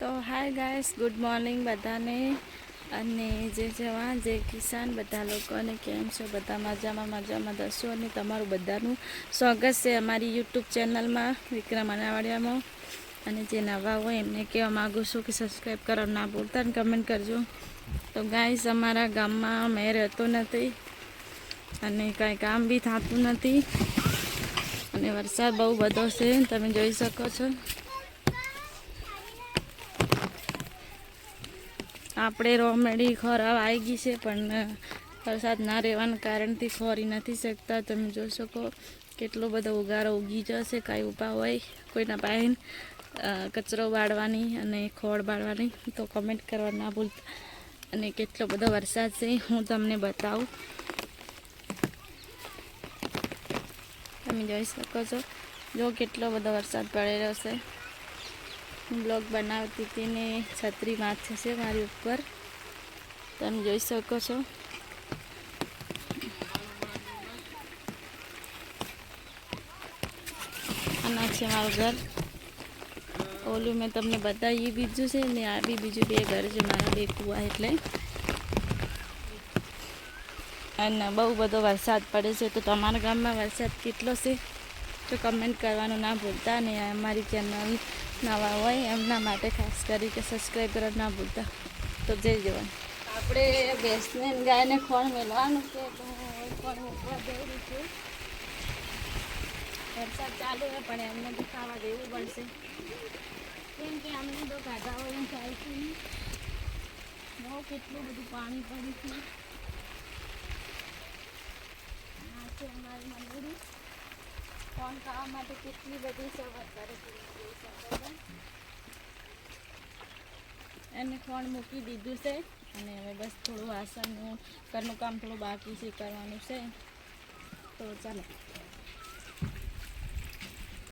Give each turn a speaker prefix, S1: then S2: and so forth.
S1: તો hi guys, good morning બધાને. અને જે જવાન, જે કિસાન, બધા લોકોને કેમ છો? બધા મજામાં મજામાં દસો અને તમારું બધાનું સ્વાગત છે અમારી યુટ્યુબ ચેનલમાં, વિક્રમ અનાવાડિયામાં. અને જે નવા હોય એમને કહેવા માગું છું કે સબસ્ક્રાઈબ કરવા ના ભૂલતા અને કમેન્ટ કરજો. તો ગાઈસ, અમારા ગામમાં મેં રહેતો નથી અને કાંઈ કામ બી થતું નથી. અને વરસાદ બહુ બધો છે, તમે જોઈ શકો છો. આપણે રોમેડી ખોરાવ આવી ગઈ છે, પણ વરસાદ ના રહેવાના કારણથી ખોરી નથી શકતા. તમે જોઈ શકો કેટલો બધો ઉગારો ઉગી જશે, કાંઈ ઊભા હોય કોઈના પાસે કચરો બાળવાની અને ખોળ બાળવાની. તો કમેન્ટ કરવા ના ભૂલતા. અને કેટલો બધો વરસાદ છે, હું તમને બતાવું. તમે જોઈ શકો છો. જો કેટલો બધો વરસાદ પડી રહ્યો છે. બ્લોગ બનાવતી હતી ને છત્રી માથે છે મારી ઉપર. તમે જોઈ શકો છો. આના છે મારું ઘર. ઓલું મેં તમને બતાવી બીજું છે ને આ બી બીજું બે ઘર છે, મારા બે કુવા એટલે. અને બહુ બધો વરસાદ પડે છે, તો તમારા ગામમાં વરસાદ કેટલો છે? તો કમેન્ટ કરવાનું ના ભૂલતા અને અમારી ચેનલ નવા હોય એમના માટે ખાસ કરી કે સબસ્ક્રાઈબ કરવા ના ભૂલતા. તો જય જવાન. આપણે ભેંસને ગાયને ખોણ મેળવાનું છે, તો ખોણ મૂકવા જઈ છું. વરસાદ ચાલુ હોય પણ એમને તો ખાવા દેવું પડશે. કેમ કે અમને તો કાઢા હોય થાય છે બહુ કેટલું બધું પાણી પડ્યું છે. આ છે અમારી મંદિર. ફોન ખાવા માટે કેટલી બધી સવર કરે. એને ફોન મૂકી દીધું છે અને હવે બસ થોડું વાસણનું ઘરનું કામ થોડું બાકી છે, કરવાનું છે તો ચાલો